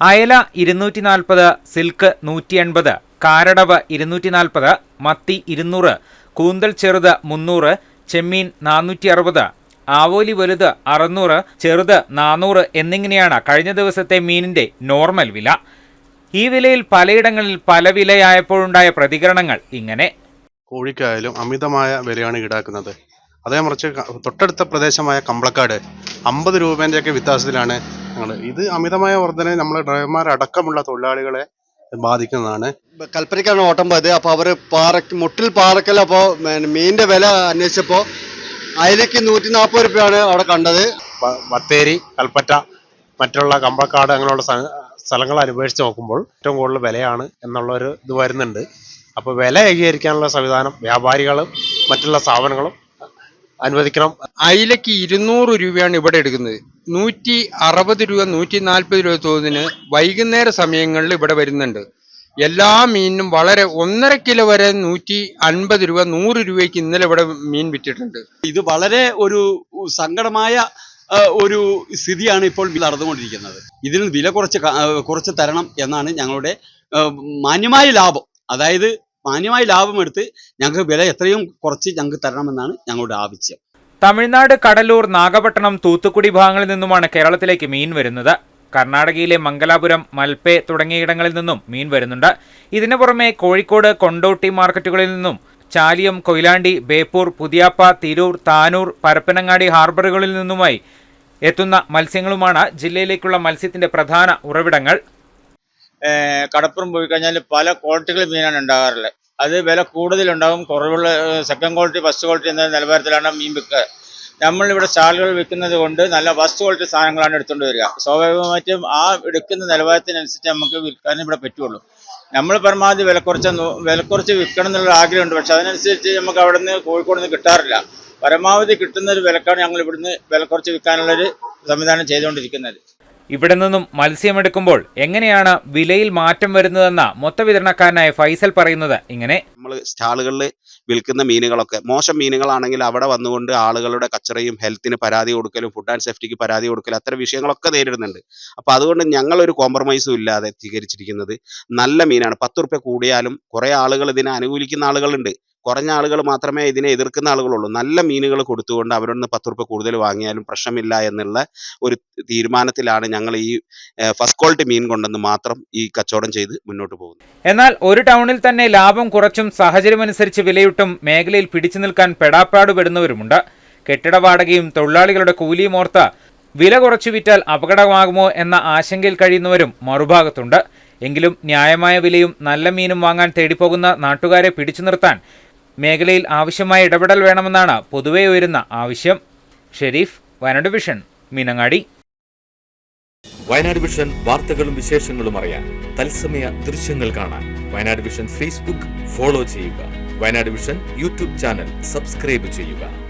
അയല ഇരുന്നൂറ്റി നാൽപ്പത് സിൽക്ക് നൂറ്റി എൺപത് കാരടവ് ഇരുന്നൂറ്റി നാൽപ്പത് മത്തി ഇരുന്നൂറ് കൂന്തൽ ചെറുത് മുന്നൂറ് ചെമ്മീൻ നാനൂറ്റി അറുപത് ആവോലി വലുത് അറുന്നൂറ് ചെറുത് നാനൂറ് എന്നിങ്ങനെയാണ് കഴിഞ്ഞ ദിവസത്തെ മീനിന്റെ നോർമൽ വില. ഈ വിലയിൽ പലയിടങ്ങളിൽ പല വിലയായപ്പോഴുണ്ടായ പ്രതികരണങ്ങൾ ഇങ്ങനെ. കോഴിക്കായാലും അമിതമായ വിലയാണ് ഈടാക്കുന്നത്. അതേമറിച്ച് തൊട്ടടുത്ത പ്രദേശമായ കമ്പളക്കാട് അമ്പത് രൂപേന്റെയൊക്കെ വ്യത്യാസത്തിലാണ് ഞങ്ങൾ ഇത് അമിതമായ വർധന നമ്മളെ ഡ്രൈവർമാരടക്കമുള്ള തൊഴിലാളികളെ ബാധിക്കുന്നതാണ്. കൽപ്പനയ്ക്കാണ് ഓട്ടം പോയത്. അപ്പോൾ അവർ പാറ മുട്ടിൽ പാറക്കൽ അപ്പോൾ മീനിന്റെ വില അന്വേഷിച്ചപ്പോൾ അയലക്ക് നൂറ്റി നാൽപ്പത് രൂപയാണ് അവിടെ കണ്ടത്. ബത്തേരി കൽപ്പറ്റ മറ്റുള്ള കമ്പക്കാട് അങ്ങനെയുള്ള സ്ഥ- സ്ഥലങ്ങൾ അപേക്ഷിച്ച് നോക്കുമ്പോൾ ഏറ്റവും കൂടുതൽ വിലയാണ് എന്നുള്ള ഒരു ഇത് വരുന്നുണ്ട്. അപ്പോൾ വില ഏകീകരിക്കാനുള്ള സംവിധാനം വ്യാപാരികളും മറ്റുള്ള സ്ഥാപനങ്ങളും അനുവദിക്കണം. അയിലക്ക് ഇരുന്നൂറ് രൂപയാണ് ഇവിടെ എടുക്കുന്നത്. നൂറ്റി അറുപത് രൂപ നൂറ്റി നാൽപ്പത് രൂപ തോതിന് വൈകുന്നേര സമയങ്ങളിൽ ഇവിടെ വരുന്നുണ്ട്. എല്ലാ മീനിനും വളരെ ഒന്നര കിലോ വരെ നൂറ്റി അൻപത് രൂപ നൂറ് രൂപയ്ക്ക് ഇന്നലെ ഇവിടെ മീൻ വിറ്റിട്ടുണ്ട്. ഇത് വളരെ ഒരു സങ്കടമായ ഒരു സ്ഥിതിയാണ് ഇപ്പോൾ നടന്നുകൊണ്ടിരിക്കുന്നത്. ഇതിന് വില കുറച്ച് കുറച്ച് തരണം എന്നാണ് ഞങ്ങളുടെ മാന്യമായ ലാഭം. അതായത് മാന്യമായ ലാഭം എടുത്ത് ഞങ്ങൾക്ക് വില എത്രയും കുറച്ച് ഞങ്ങൾക്ക് തരണമെന്നാണ് ഞങ്ങളുടെ ആവശ്യം. തമിഴ്നാട് കടലൂർ നാഗപട്ടണം തൂത്തുക്കുടി ഭാഗങ്ങളിൽ നിന്നുമാണ് കേരളത്തിലേക്ക് മീൻ വരുന്നത്. കർണാടകയിലെ മംഗലാപുരം മൽപ്പെ തുടങ്ങിയയിടങ്ങളിൽ നിന്നും മീൻ വരുന്നുണ്ട്. ഇതിനു പുറമെ കോഴിക്കോട് കൊണ്ടോട്ടി മാർക്കറ്റുകളിൽ നിന്നും ചാലിയം കൊയിലാണ്ടി ബേപ്പൂർ പുതിയാപ്പ തിരൂർ താനൂർ പരപ്പനങ്ങാടി ഹാർബറുകളിൽ നിന്നുമായി എത്തുന്ന മത്സ്യങ്ങളുമാണ് ജില്ലയിലേക്കുള്ള മത്സ്യത്തിന്റെ പ്രധാന ഉറവിടങ്ങൾ. കടപ്പുറം പോയി കഴിഞ്ഞാൽ പല ക്വാളിറ്റികളും മീനാണ് ഉണ്ടാകാറുള്ളത്. അത് വില കൂടുതലുണ്ടാകും കുറവുള്ള സെക്കൻഡ് ക്വാളിറ്റി ഫസ്റ്റ് ക്വാളിറ്റി എന്ന നിലവാരത്തിലാണ് മീൻ വിൽക്കുക. നമ്മളിവിടെ സ്റ്റാളുകൾ വിൽക്കുന്നത് കൊണ്ട് നല്ല ഫസ്റ്റ് ക്വാളിറ്റി സാധനങ്ങളാണ് എടുത്തുകൊണ്ട് വരിക. സ്വാഭാവികമായിട്ടും ആ എടുക്കുന്ന നിലവാരത്തിനനുസരിച്ച് നമുക്ക് വിൽക്കാനും ഇവിടെ പറ്റുള്ളൂ. നമ്മൾ പരമാവധി വില കുറച്ച് വില കുറച്ച് വിൽക്കണം എന്നുള്ള ആഗ്രഹമുണ്ട്. പക്ഷെ അതിനനുസരിച്ച് നമുക്ക് അവിടെ നിന്ന് കോഴിക്കോട് നിന്ന് കിട്ടാറില്ല. പരമാവധി കിട്ടുന്ന ഒരു വിലക്കാണ് ഞങ്ങൾ ഇവിടുന്ന് വില കുറച്ച് വിൽക്കാനുള്ളൊരു സംവിധാനം ചെയ്തുകൊണ്ടിരിക്കുന്നത്. ഇവിടെ നിന്നും മത്സ്യമെടുക്കുമ്പോൾ എങ്ങനെയാണ് വിലയിൽ മാറ്റം വരുന്നതെന്ന മൊത്തവിതരണക്കാരനായ ഫൈസൽ പറയുന്നത്. ഇങ്ങനെ. നമ്മൾ സ്റ്റാളുകളിൽ വിൽക്കുന്ന മീനുകളൊക്കെ മോശം മീനുകളാണെങ്കിൽ അവിടെ വന്നുകൊണ്ട് ആളുകളുടെ കച്ചറയും ഹെൽത്തിന് പരാതി കൊടുക്കലും ഫുഡ് ആൻഡ് സേഫ്റ്റിക്ക് പരാതി കൊടുക്കലും അത്തരം വിഷയങ്ങളൊക്കെ നേരിടുന്നുണ്ട്. അപ്പോൾ അതുകൊണ്ട് ഞങ്ങളൊരു കോംപ്രമൈസും ഇല്ലാതെ സ്വീകരിച്ചിരിക്കുന്നത് നല്ല മീനാണ്. പത്ത് റുപ്യ കൂടിയാലും കുറേ ആളുകൾ ഇതിനെ അനുകൂലിക്കുന്ന ആളുകളുണ്ട്. കുറഞ്ഞ ആളുകൾ മാത്രമേ ഇതിനെ എതിർക്കുന്ന ആളുകളുള്ളൂ. നല്ല മീനുകൾ കൊടുത്തുകൊണ്ട് അവരോട് നിന്ന് പത്ത് റുപ്യ കൂടുതൽ വാങ്ങിയാലും പ്രശ്നമില്ല എന്നുള്ള ഒരു തീരുമാനത്തിലാണ് ഞങ്ങൾ ഈ ഫസ്റ്റ് ക്വാളിറ്റി മീൻ കൊണ്ടെന്ന് മാത്രം ഈ കച്ചവടം ചെയ്ത് മുന്നോട്ട് പോകുന്നത്. എന്നാൽ ഒരു ടൗണിൽ തന്നെ ലാഭം കുറച്ചും സാഹചര്യമനുസരിച്ച് വിലയിട്ടും മേഖലയിൽ പിടിച്ചു നിൽക്കാൻ പെടാപ്പാടുപെടുന്നവരുമുണ്ട് കെട്ടിട വാടകയും തൊഴിലാളികളുടെ കൂലിയും ഓർത്ത വില കുറച്ചു വിറ്റാൽ അപകടമാകുമോ എന്ന ആശങ്കയിൽ കഴിയുന്നവരും മറുഭാഗത്തുണ്ട്. എങ്കിലും ന്യായമായ വിലയും നല്ല മീനും വാങ്ങാൻ തേടിപ്പോകുന്ന നാട്ടുകാരെ പിടിച്ചു നിർത്താൻ മേഖലയിൽ ആവശ്യമായ ഇടപെടൽ വേണമെന്നാണ് പൊതുവെ ഉയരുന്ന ആവശ്യം. ഷെരീഫ് വയനാട് വിഷൻ മീനങ്ങാടി. വയനാട് വിഷൻ വാർത്തകളും വിശേഷങ്ങളും അറിയാൻ തത്സമയ ദൃശ്യങ്ങൾ കാണാൻ വയനാട് വിഷൻ ഫേസ്ബുക്ക് ഫോളോ ചെയ്യുക. Wayanad vision YouTube channel subscribe ചെയ്യുക.